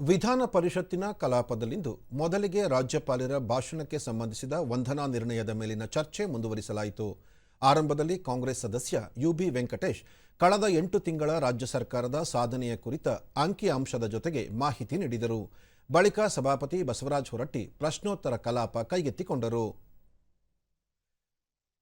ವಿಧಾನ ಪರಿಷತ್ತಿನ ಕಲಾಪದಲ್ಲಿಂದು ಮೊದಲಿಗೆ ರಾಜ್ಯಪಾಲರ ಭಾಷಣಕ್ಕೆ ಸಂಬಂಧಿಸಿದ ವಂದನಾ ನಿರ್ಣಯದ ಮೇಲಿನ ಚರ್ಚೆ ಮುಂದುವರಿಸಲಾಯಿತು. ಆರಂಭದಲ್ಲಿ ಕಾಂಗ್ರೆಸ್ ಸದಸ್ಯ ಯುಬಿ ವೆಂಕಟೇಶ್ ಕಳೆದ ಎಂಟು ತಿಂಗಳ ರಾಜ್ಯ ಸರ್ಕಾರದ ಸಾಧನೆಯ ಕುರಿತ ಅಂಕಿ ಅಂಶದ ಜೊತೆಗೆ ಮಾಹಿತಿ ನೀಡಿದರು. ಬಳಿಕ ಸಭಾಪತಿ ಬಸವರಾಜ ಹೊರಟ್ಟಿ ಪ್ರಶ್ನೋತ್ತರ ಕಲಾಪ ಕೈಗೆತ್ತಿಕೊಂಡರು.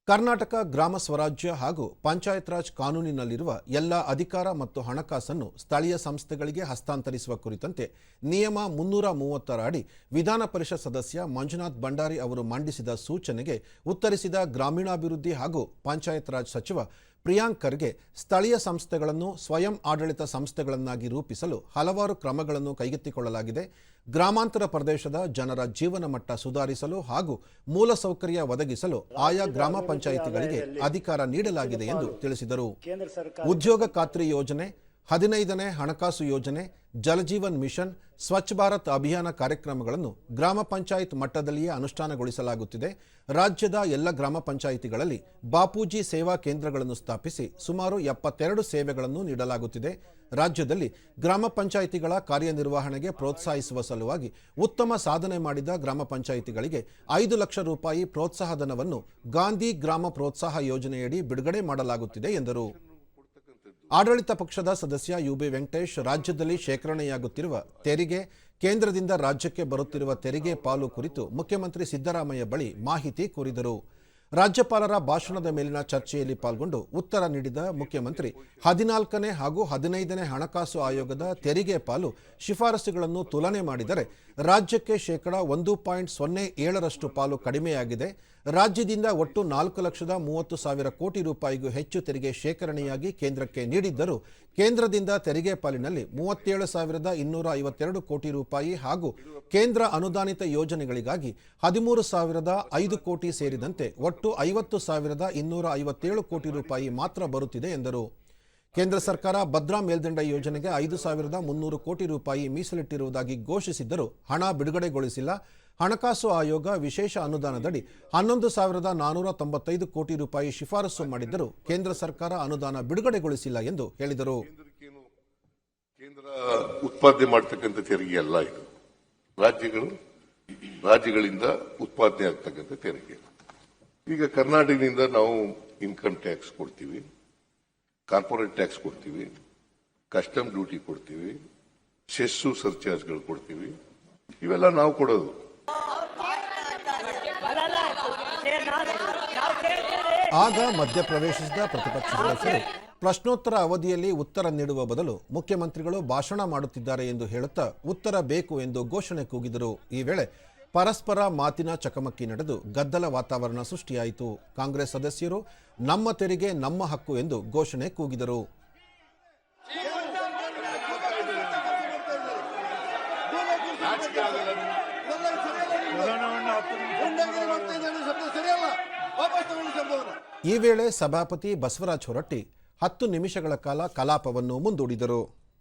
ಕರ್ನಾಟಕ ಗ್ರಾಮ ಸ್ವರಾಜ್ಯ ಹಾಗೂ ಪಂಚಾಯತ್ ರಾಜ್ ಕಾನೂನಿನಲ್ಲಿರುವ ಎಲ್ಲ ಅಧಿಕಾರ ಮತ್ತು ಹಣಕಾಸನ್ನು ಸ್ಥಳೀಯ ಸಂಸ್ಥೆಗಳಿಗೆ ಹಸ್ತಾಂತರಿಸುವ ಕುರಿತಂತೆ ನಿಯಮ ಮುನ್ನೂರ ಮೂವತ್ತರ ಅಡಿ ವಿಧಾನ ಪರಿಷತ್ ಸದಸ್ಯ ಮಂಜುನಾಥ್ ಭಂಡಾರಿ ಅವರು ಮಂಡಿಸಿದ ಸೂಚನೆಗೆ ಉತ್ತರಿಸಿದ ಗ್ರಾಮೀಣಾಭಿವೃದ್ಧಿ ಹಾಗೂ ಪಂಚಾಯತ್ ರಾಜ್ ಸಚಿವ ಪ್ರಿಯಾಂಕ್ ಖರ್ಗೆ ಸ್ಥಳೀಯ ಸಂಸ್ಥೆಗಳನ್ನು ಸ್ವಯಂ ಆಡಳಿತ ಸಂಸ್ಥೆಗಳನ್ನಾಗಿ ರೂಪಿಸಲು ಹಲವಾರು ಕ್ರಮಗಳನ್ನು ಕೈಗೆತ್ತಿಕೊಳ್ಳಲಾಗಿದೆ. ಗ್ರಾಮಾಂತರ ಪ್ರದೇಶದ ಜನರ ಜೀವನ ಮಟ್ಟ ಸುಧಾರಿಸಲು ಹಾಗೂ ಮೂಲಸೌಕರ್ಯ ಒದಗಿಸಲು ಆಯಾ ಗ್ರಾಮ ಪಂಚಾಯಿತಿಗಳಿಗೆ ಅಧಿಕಾರ ನೀಡಲಾಗಿದೆ ಎಂದು ತಿಳಿಸಿದರು. ಉದ್ಯೋಗ ಖಾತ್ರಿ ಯೋಜನೆ ಹದಿನೈದನೇ ಹಣಕಾಸು ಯೋಜನೆ ಜಲಜೀವನ್ ಮಿಷನ್, ಸ್ವಚ್ಛ ಭಾರತ್ ಅಭಿಯಾನ ಕಾರ್ಯಕ್ರಮಗಳನ್ನು ಗ್ರಾಮ ಪಂಚಾಯತ್ ಮಟ್ಟದಲ್ಲಿಯೇ ಅನುಷ್ಠಾನಗೊಳಿಸಲಾಗುತ್ತಿದೆ. ರಾಜ್ಯದ ಎಲ್ಲ ಗ್ರಾಮ ಪಂಚಾಯಿತಿಗಳಲ್ಲಿ ಬಾಪೂಜಿ ಸೇವಾ ಕೇಂದ್ರಗಳನ್ನು ಸ್ಥಾಪಿಸಿ ಸುಮಾರು ಎಪ್ಪತ್ತೆರಡು ಸೇವೆಗಳನ್ನು ನೀಡಲಾಗುತ್ತಿದೆ. ರಾಜ್ಯದಲ್ಲಿ ಗ್ರಾಮ ಪಂಚಾಯಿತಿಗಳ ಕಾರ್ಯನಿರ್ವಹಣೆಗೆ ಪ್ರೋತ್ಸಾಹಿಸುವ ಸಲುವಾಗಿ ಉತ್ತಮ ಸಾಧನೆ ಮಾಡಿದ ಗ್ರಾಮ ಪಂಚಾಯಿತಿಗಳಿಗೆ ಐದು ಲಕ್ಷ ರೂಪಾಯಿ ಪ್ರೋತ್ಸಾಹಧನವನ್ನು ಗಾಂಧಿ ಗ್ರಾಮ ಪ್ರೋತ್ಸಾಹ ಯೋಜನೆಯಡಿ ಬಿಡುಗಡೆ ಮಾಡಲಾಗುತ್ತಿದೆ ಎಂದರು. ಆಡಳಿತ ಪಕ್ಷದ ಸದಸ್ಯ ಯುಬಿ ವೆಂಕಟೇಶ್ ರಾಜ್ಯದಲ್ಲಿ ಶೇಖರಣೆಯಾಗುತ್ತಿರುವ ತೆರಿಗೆ, ಕೇಂದ್ರದಿಂದ ರಾಜ್ಯಕ್ಕೆ ಬರುತ್ತಿರುವ ತೆರಿಗೆ ಪಾಲು ಕುರಿತು ಮುಖ್ಯಮಂತ್ರಿ ಸಿದ್ದರಾಮಯ್ಯ ಬಳಿ ಮಾಹಿತಿ ಕೋರಿದರು. ರಾಜ್ಯಪಾಲರ ಭಾಷಣದ ಮೇಲಿನ ಚರ್ಚೆಯಲ್ಲಿ ಪಾಲ್ಗೊಂಡು ಉತ್ತರ ನೀಡಿದ ಮುಖ್ಯಮಂತ್ರಿ, ಹದಿನಾಲ್ಕನೇ ಹಾಗೂ ಹದಿನೈದನೇ ಹಣಕಾಸು ಆಯೋಗದ ತೆರಿಗೆ ಪಾಲು ಶಿಫಾರಸುಗಳನ್ನು ತುಲನೆ ಮಾಡಿದರೆ ರಾಜ್ಯಕ್ಕೆ ಶೇಕಡಾ ಒಂದು ಪಾಯಿಂಟ್ ಸೊನ್ನೆ ಏಳರಷ್ಟು ಪಾಲು ಕಡಿಮೆಯಾಗಿದೆ. ರಾಜ್ಯದಿಂದ ಒಟ್ಟು ನಾಲ್ಕು ಲಕ್ಷದ ಮೂವತ್ತು ಸಾವಿರ ಕೋಟಿ ರೂಪಾಯಿಗೂ ಹೆಚ್ಚು ತೆರಿಗೆ ಶೇಖರಣೆಯಾಗಿ ಕೇಂದ್ರಕ್ಕೆ ನೀಡಿದ್ದರೂ ಕೇಂದ್ರದಿಂದ ತೆರಿಗೆ ಪಾಲಿನಲ್ಲಿ ಮೂವತ್ತೇಳು ಸಾವಿರದ ಇನ್ನೂರ ಐವತ್ತೆರಡು ಕೋಟಿ ರೂಪಾಯಿ ಹಾಗೂ ಕೇಂದ್ರ ಅನುದಾನಿತ ಯೋಜನೆಗಳಿಗಾಗಿ ಹದಿಮೂರು ಸಾವಿರದ ಐದು ಕೋಟಿ ಸೇರಿದಂತೆ ಒಟ್ಟು ಐವತ್ತು ಸಾವಿರದ ಇನ್ನೂರ ಐವತ್ತೇಳು ಕೋಟಿ ರೂಪಾಯಿ ಮಾತ್ರ ಬರುತ್ತಿದೆ ಎಂದರು. ಕೇಂದ್ರ ಸರ್ಕಾರ ಭದ್ರಾ ಮೇಲ್ದಂಡ ಯೋಜನೆಗೆ ಐದು ಸಾವಿರದ ಮುನ್ನೂರು ಕೋಟಿ ರೂಪಾಯಿ ಮೀಸಲಿಟ್ಟಿರುವುದಾಗಿ ಘೋಷಿಸಿದ್ದರೂ ಹಣ ಬಿಡುಗಡೆಗೊಳಿಸಿಲ್ಲ. ಹಣಕಾಸು ಆಯೋಗ ವಿಶೇಷ ಅನುದಾನದಡಿ ಹನ್ನೊಂದು ಸಾವಿರದ ನಾನೂರ ತೊಂಬತ್ತೈದು ಕೋಟಿ ರೂಪಾಯಿ ಶಿಫಾರಸು ಮಾಡಿದ್ದರೂ ಕೇಂದ್ರ ಸರ್ಕಾರ ಅನುದಾನ ಬಿಡುಗಡೆಗೊಳಿಸಿಲ್ಲ ಎಂದು ಹೇಳಿದರು. ಕೇಂದ್ರ ಉತ್ಪಾದನೆ ಮಾಡ್ತಕ್ಕಂಥ ತೆರಿಗೆ ಅಲ್ಲ ಇದು. ರಾಜ್ಯಗಳು, ರಾಜ್ಯಗಳಿಂದ ಉತ್ಪಾದನೆ ಆಗ್ತಕ್ಕಂಥ ತೆರಿಗೆ. ಈಗ ಕರ್ನಾಟಕದಿಂದ ನಾವು ಇನ್ಕಮ್ ಟ್ಯಾಕ್ಸ್ ಕೊಡ್ತೀವಿ. ಕಾರ್ಪೊರೇಟ್ ಟ್ಯಾಕ್ಸ್ ಕೊಡ್ತೀವಿ, ಕಸ್ಟಮ್ ಡ್ಯೂಟಿ ಕೊಡ್ತೀವಿ, ಸೆಸ್ಸು ಸರ್ಚಾರ್ಜ್ಗಳು ಕೊಡ್ತೀವಿ, ಇವೆಲ್ಲ ನಾವು ಕೊಡೋದು. ಆಗ ಮಧ್ಯಪ್ರವೇಶಿಸಿದ ಪ್ರತಿಪಕ್ಷ ಸದಸ್ಯರು ಪ್ರಶ್ನೋತ್ತರ ಅವಧಿಯಲ್ಲಿ ಉತ್ತರ ನೀಡುವ ಬದಲು ಮುಖ್ಯಮಂತ್ರಿಗಳು ಭಾಷಣ ಮಾಡುತ್ತಿದ್ದಾರೆ ಎಂದು ಹೇಳುತ್ತಾ ಉತ್ತರ ಬೇಕು ಎಂದು ಘೋಷಣೆ ಕೂಗಿದರು. ಈ ವೇಳೆ ಪರಸ್ಪರ ಮಾತಿನ ಚಕಮಕಿ ನಡೆದು ಗದ್ದಲ ವಾತಾವರಣ ಸೃಷ್ಟಿಯಾಯಿತು. ಕಾಂಗ್ರೆಸ್ ಸದಸ್ಯರು ನಮ್ಮ ತೆರಿಗೆ, ನಮ್ಮ ಹಕ್ಕು ಎಂದು ಘೋಷಣೆ ಕೂಗಿದರು. ಈ ವೇಳೆ ಸಭಾಪತಿ ಬಸವರಾಜ್ ಹೊರಟ್ಟಿ ಹತ್ತು ನಿಮಿಷಗಳ ಕಾಲ ಕಲಾಪವನ್ನು ಮುಂದೂಡಿದರು.